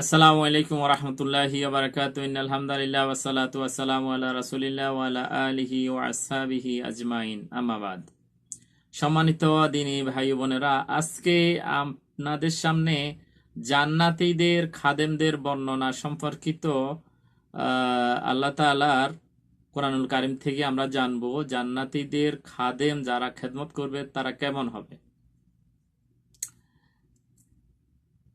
আসসালামু আলাইকুম রহমতুল্লাহি বারকাত আলহামদুলিল্লাহ ওয়াসালাতু ওয়াসালামু আলা রাসূলিল্লাহ ওয়া আলা আলিহি ওয়া আজমাইন। আমাবাদ সম্মানিত দিনী ভাই বোনেরা, আজকে আপনাদের সামনে জান্নাতীদের, খাদেমদের বর্ণনা সম্পর্কিত আল্লাহ তাআলার কোরআনুল কারিম থেকে আমরা জানব জান্নাতীদের খাদেম যারা খেদমত করবে তারা কেমন হবে।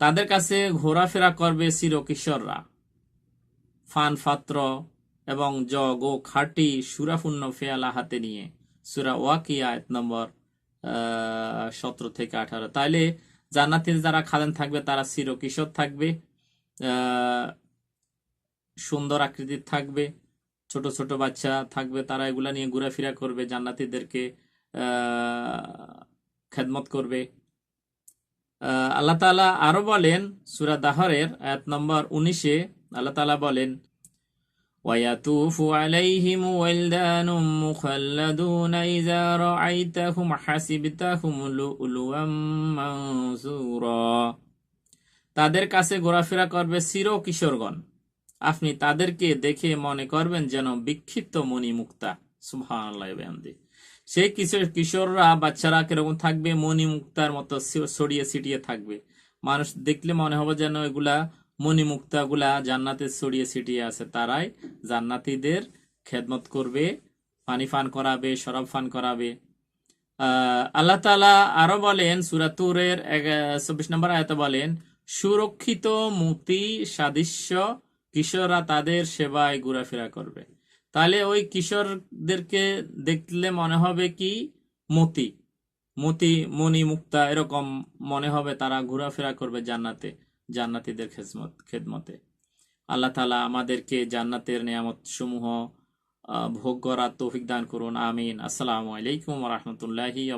তাদের কাছে ঘোরাফেরা করবে চিরকিশোররা। ফান পাত্র এবং জগ ও খাঁটি সুরাপূর্ণ ফেয়ালা হাতে নিয়ে সুরা ওয়াকিয়া আয়াত নম্বর সতেরো থেকে আঠারো। তাইলে জান্নাতের যারা খাদেন থাকবে, তারা চিরকিশোর থাকবে সুন্দর আকৃতির থাকবে, ছোট ছোট বাচ্চা থাকবে, তারা এগুলা নিয়ে ঘোরাফেরা করবে, জান্নাতীদেরকে খেদমত করবে। আল্লাহ তাআলা আরো বলেন সূরা দাহরের আয়াত নম্বর উনিশে আল্লাহ তাআলা বলেন ويطوف عليهم ولدان مخلدون إذا رأيتهم حسبتهم لؤلؤا منثورا তাদের কাছে ঘোরাফেরা করবে চির কিশোরগণ আপনি তাদেরকে দেখে মনে করবেন যেন বিক্ষিপ্ত মণি মুক্তা সেই কিশোর, কিশোররা বাচ্চারা কীরকম থাকবে? মণি মুক্তার মতো ছড়িয়ে ছিটিয়ে থাকবে। মানুষ দেখলে মনে হবে যেন এগুলা মণি মুক্তাগুলা জান্নাতে ছড়িয়ে ছিটিয়ে আছে। তারাই জান্নাতীদের খেদমত করবে, পানি ফান করাবে, শরাব ফান করাবে। আল্লাহ তাআলা আরও বলেন, সূরা তুরের চব্বিশ নম্বর আয়াতে বলেন, সুরক্ষিত, মুক্তি, সাদৃশ্য কিশোররা তাদের সেবায় ঘোরাফেরা করবে। তাহলে ওই কিশোরদেরকে দেখলে মনে হবে কি? মতি। মতি, মণি, মুক্তা, এরকম মনে হবে তারা ঘোরাফেরা করবে জান্নাতে, জান্নাতীদের খেদমত খেদমতে। আল্লাহ তাআলা আমাদেরকে জান্নাতের নিয়ামত সমূহ ভোগ করার তৌফিক দান করুন। আমিন। আসসালামু আলাইকুম রহমতুল্লাহি